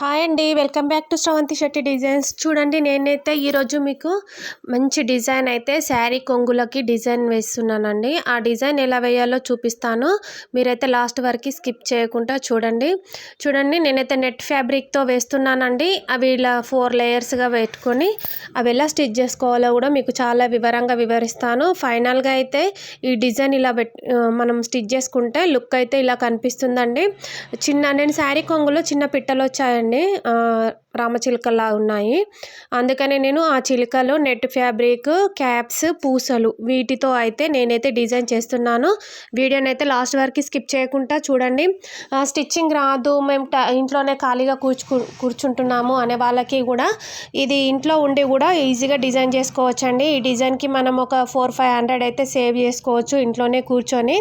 Hi అండి welcome back to Sravanthi Shetty designs. చూడండి నేనైతే ఈరోజు మీకు మంచి డిజైన్ అయితే శారీ కొంగులకి డిజైన్ వేస్తున్నానండి. ఆ డిజైన్ ఎలా వేయాలో చూపిస్తాను. మీరైతే లాస్ట్ వరకు స్కిప్ చేయకుండా చూడండి. చూడండి నేనైతే నెట్ ఫ్యాబ్రిక్తో వేస్తున్నానండి. అవి ఇలా ఫోర్ లేయర్స్గా పెట్టుకొని అవి ఎలా స్టిచ్ చేసుకోవాలో కూడా మీకు చాలా వివరంగా వివరిస్తాను. ఫైనల్గా అయితే ఈ డిజైన్ ఇలా మనం స్టిచ్ చేసుకుంటే లుక్ అయితే ఇలా కనిపిస్తుందండి. చిన్న నేను శారీ కొంగులో చిన్న పిట్టలు వచ్చాయండి. అండి రామచిలుకలా ఉన్నాయి. అందుకనే నేను ఆ చిలుకలు నెట్ ఫ్యాబ్రిక్ క్యాప్స్ పూసలు వీటితో అయితే నేనైతే డిజైన్ చేస్తున్నాను. వీడియోని అయితే లాస్ట్ వరకు స్కిప్ చేయకుండా చూడండి. స్టిచ్చింగ్ రాదు. మేము ఇంట్లోనే ఖాళీగా కూర్చు కూర్చుంటున్నాము అనే వాళ్ళకి కూడా ఇది ఇంట్లో ఉండి కూడా ఈజీగా డిజైన్ చేసుకోవచ్చండి. ఈ డిజైన్కి మనం ఒక ఫోర్ ఫైవ్ హండ్రెడ్ అయితే సేవ్ చేసుకోవచ్చు ఇంట్లోనే కూర్చొని.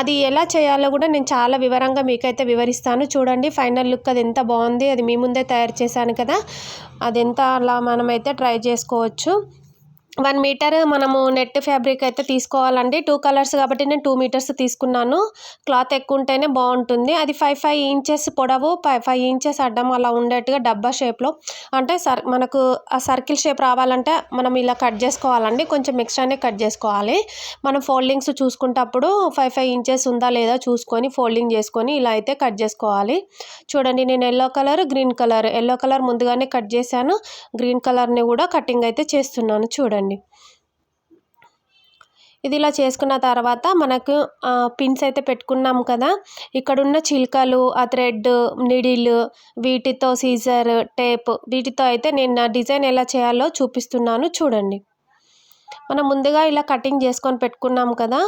అది ఎలా చేయాలో కూడా నేను చాలా వివరంగా మీకైతే వివరిస్తాను. చూడండి ఫైనల్ లుక్ అది ఎంత బాగుంది. అది మీ ముందే తయారు చేశాను. కదా. అదంతా అలా మనమైతే ట్రై చేసుకోవచ్చు. వన్ మీటర్ మనము నెట్ ఫ్యాబ్రిక్ అయితే తీసుకోవాలండి. టూ కలర్స్ కాబట్టి నేను టూ మీటర్స్ తీసుకున్నాను. క్లాత్ ఎక్కువ ఉంటేనే బాగుంటుంది. అది ఫైవ్ ఫైవ్ ఇంచెస్ పొడవు ఫైవ్ ఫైవ్ ఇంచెస్ అడ్డం అలా ఉండేట్టుగా డబ్బా షేప్లో. అంటే సర్ మనకు ఆ సర్కిల్ షేప్ రావాలంటే మనం ఇలా కట్ చేసుకోవాలండి. కొంచెం ఎక్స్ట్రానే కట్ చేసుకోవాలి. మనం ఫోల్డింగ్స్ చూసుకుంటప్పుడు ఫైవ్ ఫైవ్ ఇంచెస్ ఉందా లేదా చూసుకొని ఫోల్డింగ్ చేసుకొని ఇలా అయితే కట్ చేసుకోవాలి. చూడండి నేను yellow colour green colour. Yellow colour ముందుగానే కట్ చేశాను. గ్రీన్ కలర్ని కూడా కటింగ్ అయితే చేస్తున్నాను. చూడండి. ఇది ఇలా చేసుకున్న తర్వాత మనకు పిన్స్ అయితే పెట్టుకున్నాం కదా. ఇక్కడున్న చిలుకలు ఆ థ్రెడ్ నిడిల్ వీటితో సీజర్ టేప్ వీటితో అయితే నేను నా డిజైన్ ఎలా చేయాలో చూపిస్తున్నాను చూడండి. మనం ముందుగా ఇలా కటింగ్ చేసుకొని పెట్టుకున్నాం కదా.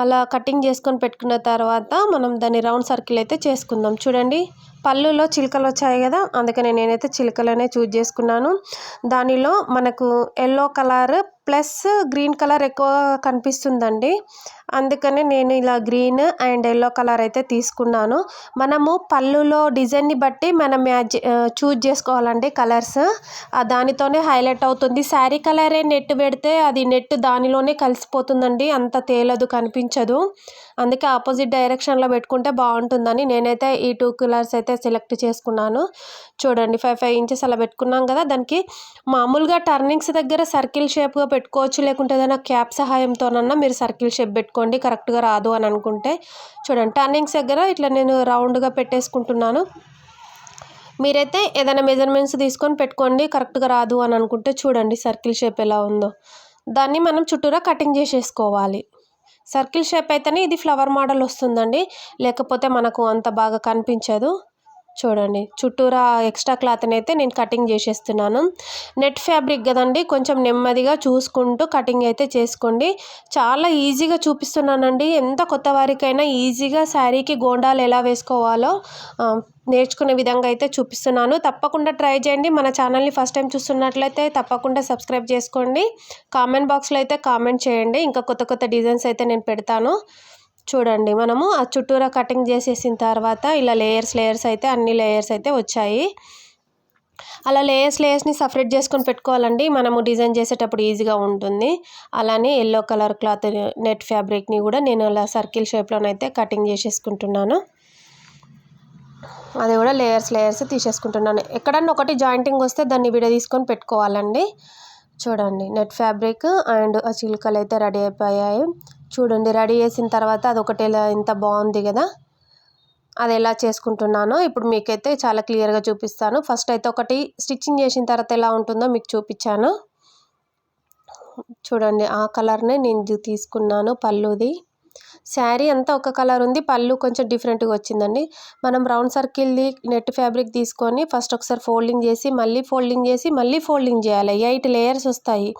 అలా కటింగ్ చేసుకొని పెట్టుకున్న తర్వాత మనం దాన్ని రౌండ్ సర్కిల్ అయితే చేసుకుందాం చూడండి. పళ్ళులో చిలుకలు వచ్చాయి కదా అందుకని నేనైతే చిలుకలనే చూజ్ చేసుకున్నాను. దానిలో మనకు yellow colour plus green colour ఎక్కువ కనిపిస్తుందండి. అందుకనే నేను ఇలా గ్రీన్ అండ్ ఎల్లో కలర్ అయితే తీసుకున్నాను. మనము పళ్ళులో డిజైన్ని బట్టి మనం మ్యాచ్ చూజ్ చేసుకోవాలండి కలర్స్. దానితోనే హైలైట్ అవుతుంది. శారీ కలరే నెట్ పెడితే అది నెట్ దానిలోనే కలిసిపోతుందండి. అంత తేలదు కనిపించదు. అందుకే ఆపోజిట్ డైరెక్షన్లో పెట్టుకుంటే బాగుంటుందని నేనైతే ఈ టూ కలర్స్ అయితే అయితే సెలెక్ట్ చేసుకున్నాను. చూడండి ఫైవ్ ఫైవ్ ఇంచెస్ అలా పెట్టుకున్నాం కదా దానికి మామూలుగా టర్నింగ్స్ దగ్గర సర్కిల్ షేప్గా పెట్టుకోవచ్చు లేకుంటే ఏదైనా క్యాప్ సహాయంతోనన్నా మీరు సర్కిల్ షేప్ పెట్టుకోండి కరెక్ట్గా రాదు అని అనుకుంటే. చూడండి టర్నింగ్స్ దగ్గర ఇట్లా నేను రౌండ్గా పెట్టేసుకుంటున్నాను. మీరైతే ఏదైనా మెజర్మెంట్స్ తీసుకొని పెట్టుకోండి కరెక్ట్గా రాదు అని అనుకుంటే చూడండి సర్కిల్ షేప్ ఎలా ఉందో. దాన్ని మనం చుట్టూరా కటింగ్ చేసేసుకోవాలి. సర్కిల్ షేప్ అయితేనే ఇది ఫ్లవర్ మోడల్ వస్తుందండి. లేకపోతే మనకు అంత బాగా కనిపించదు. చూడండి చుట్టూరా ఎక్స్ట్రా క్లాత్ని అయితే నేను కటింగ్ చేసేస్తున్నాను. నెట్ ఫ్యాబ్రిక్ కదండి కొంచెం నెమ్మదిగా చూసుకుంటూ కటింగ్ అయితే చేసుకోండి. చాలా ఈజీగా చూపిస్తున్నానండి. ఎంత కొత్త వారికైనా ఈజీగా శారీకి గోండాలు ఎలా వేసుకోవాలో నేర్చుకునే విధంగా అయితే చూపిస్తున్నాను. తప్పకుండా ట్రై చేయండి. మన ఛానల్ని ఫస్ట్ టైం చూస్తున్నట్లయితే తప్పకుండా సబ్స్క్రైబ్ చేసుకోండి. కామెంట్ బాక్స్లో అయితే కామెంట్ చేయండి. ఇంకా కొత్త కొత్త డిజైన్స్ అయితే నేను పెడతాను. చూడండి మనము ఆ చుట్టూరా కటింగ్ చేసేసిన తర్వాత ఇలా లేయర్స్ లేయర్స్ అయితే అన్ని లేయర్స్ అయితే వచ్చాయి. అలా లేయర్స్ లేయర్స్ని సపరేట్ చేసుకొని పెట్టుకోవాలండి. మనము డిజైన్ చేసేటప్పుడు ఈజీగా ఉంటుంది. అలానే ఎల్లో కలర్ క్లాత్ నెట్ ఫ్యాబ్రిక్ని కూడా నేను అలా సర్కిల్ షేప్లోనైతే కటింగ్ చేసేసుకుంటున్నాను. అది కూడా లేయర్స్ లేయర్స్ తీసేసుకుంటున్నాను. ఎక్కడన్నా ఒకటి జాయింటింగ్ వస్తే దాన్ని విడ తీసుకొని పెట్టుకోవాలండి. చూడండి నెట్ ఫ్యాబ్రిక్ అండ్ ఆ చిలుకలు అయితే రెడీ అయిపోయాయి. చూడండి రెడీ చేసిన తర్వాత అది ఒకటి ఎలా ఎంత బాగుంది కదా. అది ఎలా చేసుకుంటున్నానో ఇప్పుడు మీకైతే చాలా క్లియర్గా చూపిస్తాను. ఫస్ట్ అయితే ఒకటి స్టిచ్చింగ్ చేసిన తర్వాత ఎలా ఉంటుందో మీకు చూపించాను. చూడండి ఆ కలర్నే నేను తీసుకున్నాను పళ్ళుది. శారీ అంతా ఒక కలర్ ఉంది పళ్ళు కొంచెం డిఫరెంట్గా వచ్చిందండి. మనం రౌండ్ సర్కిల్ది నెట్ ఫ్యాబ్రిక్ తీసుకొని ఫస్ట్ ఒకసారి ఫోల్డింగ్ చేసి మళ్ళీ ఫోల్డింగ్ చేసి మళ్ళీ ఫోల్డింగ్ చేయాలి. ఎయిట్ లేయర్స్ వస్తాయి.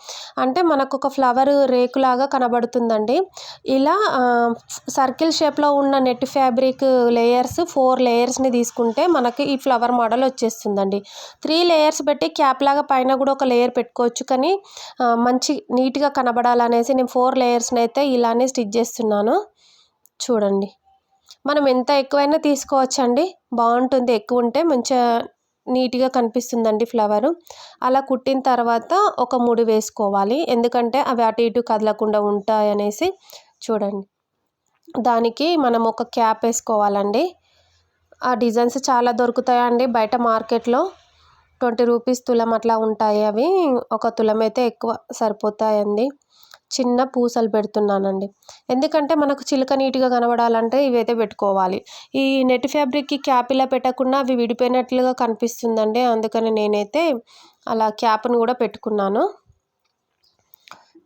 అంటే మనకు ఒక ఫ్లవర్ రేకులాగా కనబడుతుందండి. ఇలా సర్కిల్ షేప్లో ఉన్న నెట్ ఫ్యాబ్రిక్ లేయర్స్ ఫోర్ లేయర్స్ని తీసుకుంటే మనకి ఈ ఫ్లవర్ మోడల్ వచ్చేస్తుందండి. త్రీ లేయర్స్ పెట్టి క్యాప్ లాగా పైన కూడా ఒక లేయర్ పెట్టుకోవచ్చు. కానీ మంచి నీట్గా కనబడాలనేసి నేను ఫోర్ లేయర్స్ని అయితే ఇలానే స్టిచ్ చేస్తున్నాను. చూడండి. మనం ఎంత ఎక్కువైనా తీసుకోవచ్చండి. బాగుంటుంది. ఎక్కువ ఉంటే మంచిగా నీట్గా కనిపిస్తుందండి ఫ్లవరు. అలా కుట్టిన తర్వాత ఒక ముడి వేసుకోవాలి. ఎందుకంటే అవి అటు ఇటు కదలకుండా ఉంటాయి అనేసి. చూడండి. దానికి మనం ఒక క్యాప్ వేసుకోవాలండి. ఆ డిజైన్స్ చాలా దొరుకుతాయండి. బయట మార్కెట్లో ట్వంటీ రూపీస్ తులం అట్లా ఉంటాయి అవి. ఒక తులం అయితే ఎక్కువ సరిపోతాయండి. చిన్న పూసలు పెడుతున్నానండి. ఎందుకంటే మనకు చిలుక నీట్గా కనబడాలంటే ఇవైతే పెట్టుకోవాలి. ఈ నెట్ ఫ్యాబ్రిక్కి క్యాప్ ఇలా పెట్టకుండా అవి విడిపోయినట్లుగా కనిపిస్తుందండి. అందుకని నేనైతే అలా క్యాప్ను కూడా పెట్టుకున్నాను.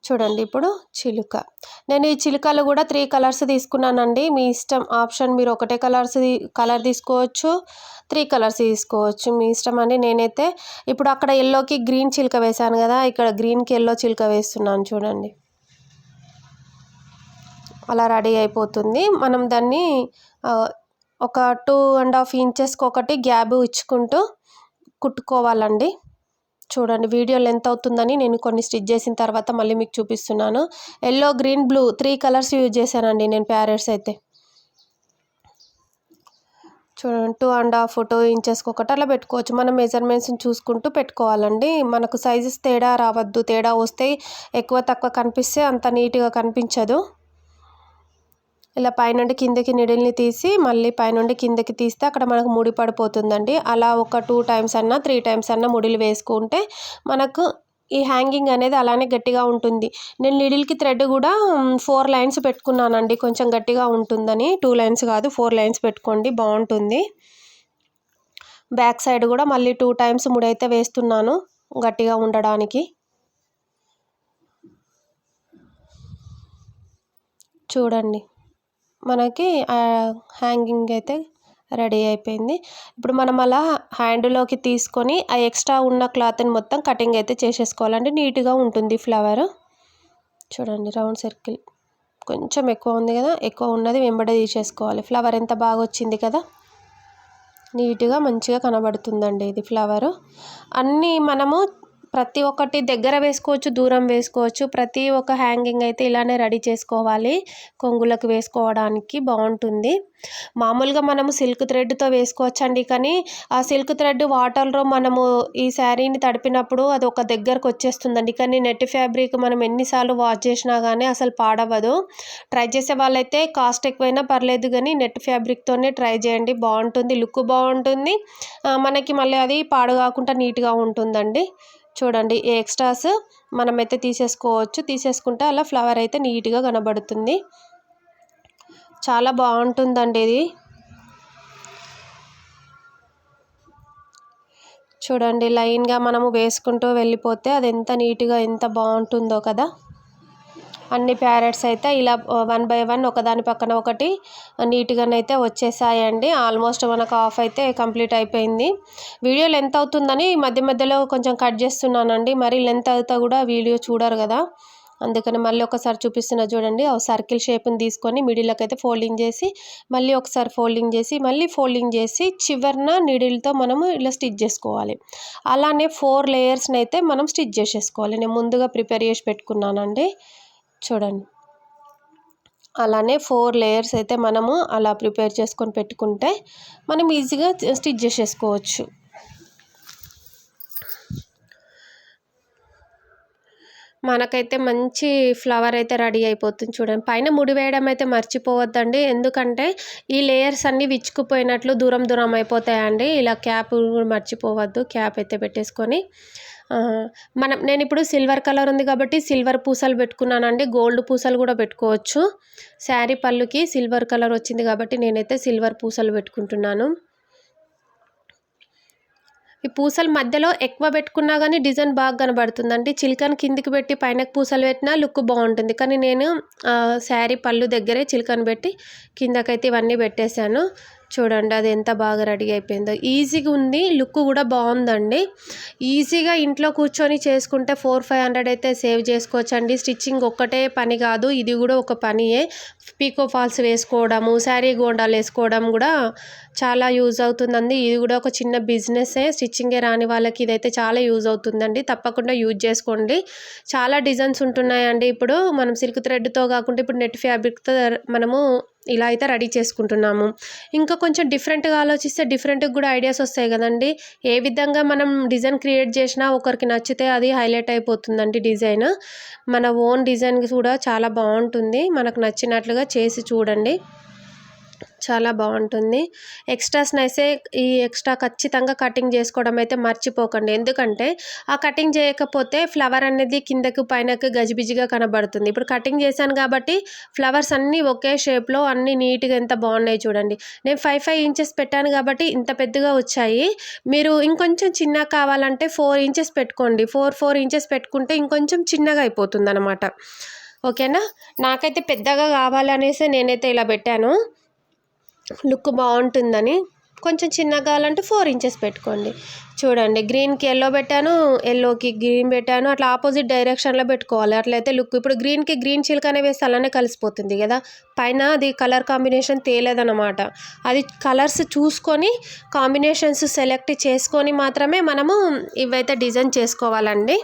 చూడండి ఇప్పుడు చిలుక. నేను ఈ చిలుకలు కూడా త్రీ కలర్స్ తీసుకున్నానండి. మీ ఇష్టం ఆప్షన్ మీరు ఒకటే కలర్స్ కలర్ తీసుకోవచ్చు త్రీ కలర్స్ తీసుకోవచ్చు. మీ ఇష్టం అండి. నేనైతే ఇప్పుడు అక్కడ ఎల్లోకి గ్రీన్ చిలుక వేశాను కదా ఇక్కడ గ్రీన్కి ఎల్లో చిలుక వేస్తున్నాను చూడండి. అలా రెడీ అయిపోతుంది. మనం దాన్ని ఒక టూ అండ్ హాఫ్ ఇంచెస్కి ఒకటి గ్యాబ్ ఇచ్చుకుంటూ కుట్టుకోవాలండి. చూడండి వీడియో లెంత్ అవుతుందని నేను కొన్ని స్టిచ్ చేసిన తర్వాత మళ్ళీ మీకు చూపిస్తున్నాను. Yellow green blue three colours use చేశానండి నేను ప్యారెట్స్ అయితే. చూడండి టూ అండ్ హాఫ్ టూ ఇంచెస్కి ఒకటి అలా పెట్టుకోవచ్చు. మనం మెజర్మెంట్స్ని చూసుకుంటూ పెట్టుకోవాలండి. మనకు సైజెస్ తేడా రావద్దు తేడా వస్తే ఎక్కువ తక్కువ కనిపిస్తే అంత నీట్గా కనిపించదు. ఇలా పైనుండి కిందకి నిడిల్ని తీసి మళ్ళీ పైనుండి కిందకి తీస్తే అక్కడ మనకు ముడి పడిపోతుందండి. అలా ఒక టూ టైమ్స్ అన్నా త్రీ టైమ్స్ అన్నా ముడిలు వేసుకుంటే మనకు ఈ హ్యాంగింగ్ అనేది అలానే గట్టిగా ఉంటుంది. నేను నిడిల్కి థ్రెడ్ కూడా ఫోర్ లైన్స్ పెట్టుకున్నానండి. కొంచెం గట్టిగా ఉంటుందని. టూ లైన్స్ కాదు ఫోర్ లైన్స్ పెట్టుకోండి బాగుంటుంది. బ్యాక్ సైడ్ కూడా మళ్ళీ టూ టైమ్స్ ముడైతే వేస్తున్నాను గట్టిగా ఉండడానికి. చూడండి. మనకి హ్యాంగింగ్ అయితే రెడీ అయిపోయింది. ఇప్పుడు మనం అలా హ్యాండ్లోకి తీసుకొని ఆ ఎక్స్ట్రా ఉన్న క్లాత్ని మొత్తం కటింగ్ అయితే చేసేసుకోవాలండి. నీట్గా ఉంటుంది ఫ్లవర్. చూడండి రౌండ్ సర్కిల్. కొంచెం ఎక్కువ ఉంది కదా ఎక్కువ ఉన్నది వెంబడే తీసేసుకోవాలి. ఫ్లవర్ ఎంత బాగా వచ్చింది కదా. నీట్గా మంచిగా కనబడుతుందండి ఇది ఫ్లవరు. అన్నీ మనము ప్రతి ఒక్కటి దగ్గర వేసుకోవచ్చు దూరం వేసుకోవచ్చు. ప్రతి ఒక్క హ్యాంగింగ్ అయితే ఇలానే రెడీ చేసుకోవాలి. కొంగులకు వేసుకోవడానికి బాగుంటుంది. మామూలుగా మనము సిల్క్ థ్రెడ్తో వేసుకోవచ్చండి. కానీ ఆ సిల్క్ థ్రెడ్ వాటర్లో మనము ఈ శారీని తడిపినప్పుడు అది ఒక దగ్గరకు వచ్చేస్తుందండి. కానీ నెట్ ఫ్యాబ్రిక్ మనం ఎన్నిసార్లు వాష్ చేసినా కానీ అసలు పాడవదు ట్రై చేసే వాళ్ళైతే కాస్ట్ ఎక్కువైనా పర్లేదు కానీ నెట్ ఫ్యాబ్రిక్తోనే ట్రై చేయండి. బాగుంటుంది. లుక్ బాగుంటుంది. మనకి మళ్ళీ అది పాడు కాకుండా నీట్గా ఉంటుందండి. చూడండి ఈ ఎక్స్ట్రాస్ మనమైతే తీసేసుకోవచ్చు. తీసేసుకుంటే అలా ఫ్లవర్ అయితే నీట్గా కనబడుతుంది. చాలా బాగుంటుందండి ఇది. చూడండి లైన్గా మనము వేసుకుంటూ వెళ్ళిపోతే అది ఎంత నీట్గా ఎంత బాగుంటుందో కదా. అన్ని ప్యారెట్స్ అయితే ఇలా వన్ బై వన్ ఒకదాని పక్కన ఒకటి నీట్గానైతే వచ్చేసాయండి. ఆల్మోస్ట్ మనకు ఆఫ్ అయితే కంప్లీట్ అయిపోయింది. వీడియో లెంత్ అవుతుందని మధ్య మధ్యలో కొంచెం కట్ చేస్తున్నానండి. మరి లెంత్ అవుతా కూడా వీడియో చూడరు కదా. అందుకని మళ్ళీ ఒకసారి చూపిస్తున్నా చూడండి. ఒక సర్కిల్ షేప్ని తీసుకొని మిడిల్లోకి అయితే ఫోల్డింగ్ చేసి మళ్ళీ ఒకసారి ఫోల్డింగ్ చేసి మళ్ళీ ఫోల్డింగ్ చేసి చివరిన నీడిల్తో మనము ఇలా స్టిచ్ చేసుకోవాలి. అలానే ఫోర్ లేయర్స్ని అయితే మనం స్టిచ్ చేసేసుకోవాలి. నేను ముందుగా ప్రిపేర్ చేసి పెట్టుకున్నానండి. చూడండి. అలానే ఫోర్ లేయర్స్ అయితే మనము అలా ప్రిపేర్ చేసుకొని పెట్టుకుంటే మనం ఈజీగా స్టిచ్ చేసేసుకోవచ్చు. మనకైతే మంచి ఫ్లవర్ అయితే రెడీ అయిపోతుంది చూడండి. పైన ముడి వేయడం అయితే మర్చిపోవద్దండి. ఎందుకంటే ఈ లేయర్స్ అన్నీ విచ్చుకుపోయినట్లు దూరం దూరం అయిపోతాయండి. ఇలా క్యాప్ మర్చిపోవద్దు. క్యాప్ అయితే పెట్టేసుకొని మనం నేను ఇప్పుడు సిల్వర్ కలర్ ఉంది కాబట్టి సిల్వర్ పూసలు పెట్టుకున్నానండి. గోల్డ్ పూసలు కూడా పెట్టుకోవచ్చు. శారీ పళ్ళుకి సిల్వర్ కలర్ వచ్చింది కాబట్టి నేనైతే సిల్వర్ పూసలు పెట్టుకుంటున్నాను. ఈ పూసలు మధ్యలో ఎక్కువ పెట్టుకున్నా కానీ డిజైన్ బాగా కనబడుతుందండి. చిల్కన్ కిందికి పెట్టి పైన పూసలు పెట్టినా లుక్ బాగుంటుంది. కానీ నేను శారీ పళ్ళు దగ్గరే చిల్కన్ పెట్టి కిందకైతే ఇవన్నీ పెట్టేశాను. చూడండి అది ఎంత బాగా రెడీ అయిపోయిందో. ఈజీగా ఉంది లుక్ కూడా బాగుందండి. ఈజీగా ఇంట్లో కూర్చొని చేసుకుంటే ఫోర్ ఫైవ్ హండ్రెడ్ అయితే సేవ్ చేసుకోవచ్చండి. స్టిచ్చింగ్ ఒక్కటే పని కాదు ఇది కూడా ఒక పనియే. పీకో ఫాల్స్ వేసుకోవడము శారీ గోండాలు వేసుకోవడం కూడా చాలా యూజ్ అవుతుందండి. ఇది కూడా ఒక చిన్న బిజినెస్సే. స్టిచ్చింగే రాని వాళ్ళకి ఇదైతే చాలా యూజ్ అవుతుందండి. తప్పకుండా యూజ్ చేసుకోండి. చాలా డిజైన్స్ ఉంటున్నాయండి. ఇప్పుడు మనం సిల్క్ థ్రెడ్తో కాకుండా ఇప్పుడు నెట్ ఫ్యాబ్రిక్తో మనము ఇలా అయితే రెడీ చేసుకుంటున్నాము. ఇంకా కొంచెం డిఫరెంట్గా ఆలోచిస్తే డిఫరెంట్గా కూడా ఐడియాస్ వస్తాయి కదండి. ఏ విధంగా మనం డిజైన్ క్రియేట్ చేసినా ఒకరికి నచ్చితే అది హైలైట్ అయిపోతుందండి డిజైన్. మన ఓన్ డిజైన్ కూడా చాలా బాగుంటుంది. మనకు నచ్చినట్లుగా చేసి చూడండి. చాలా బాగుంటుంది. ఎక్స్ట్రాస్ అయితే ఈ ఎక్స్ట్రా ఖచ్చితంగా కటింగ్ చేసుకోవడం అయితే మర్చిపోకండి. ఎందుకంటే ఆ కటింగ్ చేయకపోతే ఫ్లవర్ అనేది కిందకు పైనకు గజిబిజిగా కనబడుతుంది. ఇప్పుడు కటింగ్ చేశాను కాబట్టి ఫ్లవర్స్ అన్నీ ఒకే షేప్లో అన్నీ నీట్గా ఎంత బాగున్నాయి చూడండి. నేను ఫైవ్ ఫైవ్ ఇంచెస్ పెట్టాను కాబట్టి ఇంత పెద్దగా వచ్చాయి. మీరు ఇంకొంచెం చిన్నగా కావాలంటే ఫోర్ ఇంచెస్ పెట్టుకోండి. ఫోర్ ఫోర్ ఇంచెస్ పెట్టుకుంటే ఇంకొంచెం చిన్నగా అయిపోతుంది అనమాట ఓకేనా? నాకైతే పెద్దగా కావాలనేసి నేనైతే ఇలా పెట్టాను. లుక్ బాగుంటుందని కొంచెం చిన్నగా కావాలంటే ఫోర్ ఇంచెస్ పెట్టుకోండి. చూడండి గ్రీన్కి ఎల్లో పెట్టాను ఎల్లోకి గ్రీన్ పెట్టాను అట్లా ఆపోజిట్ డైరెక్షన్లో పెట్టుకోవాలి. అట్లయితే లుక్ ఇప్పుడు గ్రీన్కి గ్రీన్ చిల్కనే వేస్తే అలానే కలిసిపోతుంది కదా. పైన అది కలర్ కాంబినేషన్ తేలేదన్నమాట. అది కలర్స్ చూసుకొని కాంబినేషన్స్ సెలెక్ట్ చేసుకొని మాత్రమే మనము ఇవైతే డిజైన్ చేసుకోవాలండి.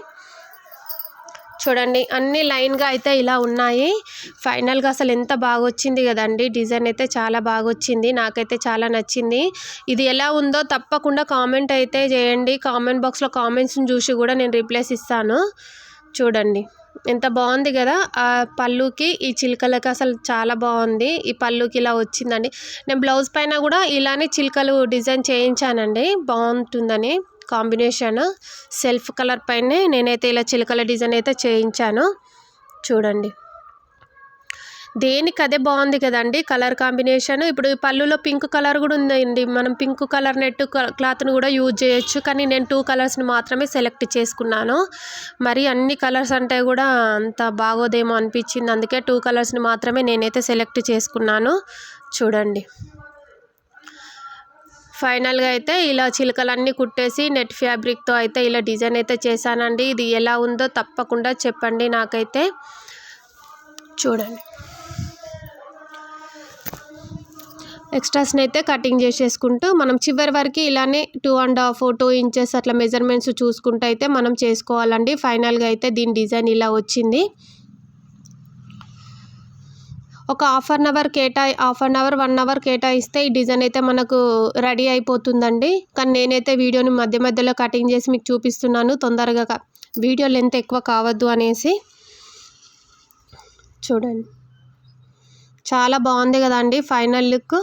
చూడండి అన్ని లైన్గా అయితే ఇలా ఉన్నాయి. ఫైనల్గా అసలు ఎంత బాగా వచ్చింది కదండి. డిజైన్ అయితే చాలా బాగా వచ్చింది నాకైతే చాలా నచ్చింది. ఇది ఎలా ఉందో తప్పకుండా కామెంట్ అయితే చేయండి. కామెంట్ బాక్స్లో కామెంట్స్ని చూసి కూడా నేను రిప్లేస్ ఇస్తాను. చూడండి ఎంత బాగుంది కదా. ఆ పళ్ళుకి ఈ చిలుకలకి అసలు చాలా బాగుంది. ఈ పళ్ళుకి ఇలా వచ్చిందండి. నేను బ్లౌజ్ పైన కూడా ఇలానే చిలుకలు డిజైన్ చేయించానండి. బాగుంటుందని. కాంబినేషన్. సెల్ఫ్ కలర్ పైనే నేనైతే ఇలా చిలకల డిజైన్ అయితే చేయించాను. చూడండి. దేనికి అదే బాగుంది కదండి కలర్ కాంబినేషన్. ఇప్పుడు పళ్ళులో పింక్ కలర్ కూడా ఉందండి. మనం పింక్ కలర్ నెట్ క్లాత్ని కూడా యూజ్ చేయొచ్చు. కానీ నేను టూ కలర్స్ని మాత్రమే సెలెక్ట్ చేసుకున్నాను. మరి అన్ని కలర్స్ అంటే కూడా అంత బాగోదేమో అనిపించింది. అందుకే టూ కలర్స్ని మాత్రమే నేనైతే సెలెక్ట్ చేసుకున్నాను. చూడండి. ఫైనల్గా అయితే ఇలా చిలకలన్నీ కుట్టేసి నెట్ ఫ్యాబ్రిక్తో అయితే ఇలా డిజైన్ అయితే చేశానండి. ఇది ఎలా ఉందో తప్పకుండా చెప్పండి నాకైతే. చూడండి. ఎక్స్ట్రాస్ని అయితే కటింగ్ చేసేసుకుంటూ మనం చివరి వరకు ఇలానే two and half two inches అట్లా మెజర్మెంట్స్ చూసుకుంటూ అయితే మనం చేసుకోవాలండి. ఫైనల్గా అయితే దీని డిజైన్ ఇలా వచ్చింది. ఒక half an hour కేటాయి half an hour one hour కేటాయిస్తే ఈ డిజైన్ అయితే మనకు రెడీ అయిపోతుందండి. కానీ నేనైతే వీడియోని మధ్య మధ్యలో కటింగ్ చేసి మీకు చూపిస్తున్నాను తొందరగా వీడియో లెంత్ ఎక్కువ కావద్దు అనేసి. చూడండి. చాలా బాగుంది కదండి ఫైనల్ లుక్.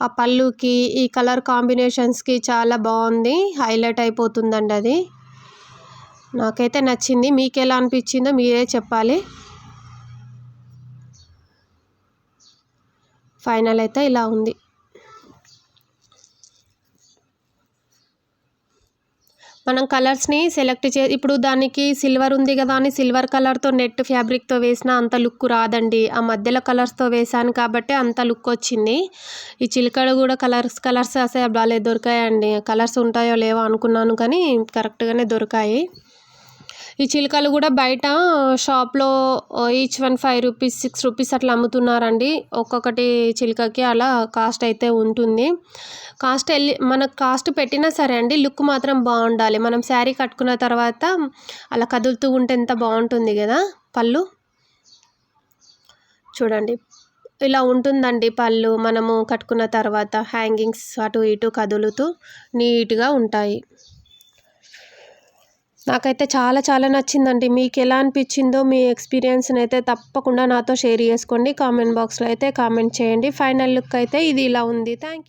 ఆ పళ్ళుకి ఈ కలర్ కాంబినేషన్స్కి చాలా బాగుంది. హైలైట్ అయిపోతుందండి అది. నాకైతే నచ్చింది. మీకు ఎలా అనిపించిందో మీరే చెప్పాలి. ఫైనల్ అయితే ఇలా ఉంది. మనం కలర్స్ని సెలెక్ట్ చే ఇప్పుడు దానికి సిల్వర్ ఉంది కదా అని సిల్వర్ కలర్తో నెట్ ఫ్యాబ్రిక్తో వేసిన అంత లుక్ రాదండి. ఆ మధ్యలో కలర్స్తో వేసాను కాబట్టి అంత లుక్ వచ్చింది. ఈ చిలకడ కూడా కలర్స్ కలర్స్ అసలు బాగాలేదు దొరికాయండి. కలర్స్ ఉంటాయో లేవో అనుకున్నాను కానీ కరెక్ట్గానే దొరికాయి. ఈ చిలుకలు కూడా బయట షాప్లో each one five rupees six rupees అట్లా అమ్ముతున్నారండి. ఒక్కొక్కటి చిలుకకి అలా కాస్ట్ అయితే ఉంటుంది. కాస్ట్ వెళ్ళి మనకు కాస్ట్ పెట్టినా సరే అండి లుక్ మాత్రం బాగుండాలి. మనం శారీ కట్టుకున్న తర్వాత అలా కదులుతూ ఉంటే ఎంత బాగుంటుంది కదా పళ్ళు? చూడండి. ఇలా ఉంటుందండి పళ్ళు. మనము కట్టుకున్న తర్వాత హ్యాంగింగ్స్ అటు ఇటు కదులుతూ నీట్గా ఉంటాయి. నాకైతే చాలా చాలా నచ్చిందండి. మీకు ఎలా అనిపించిందో మీ ఎక్స్పీరియన్స్ని అయితే తప్పకుండా నాతో షేర్ చేసుకోండి. కామెంట్ బాక్స్లో అయితే కామెంట్ చేయండి. ఫైనల్ లుక్ అయితే ఇది ఇలా ఉంది. థ్యాంక్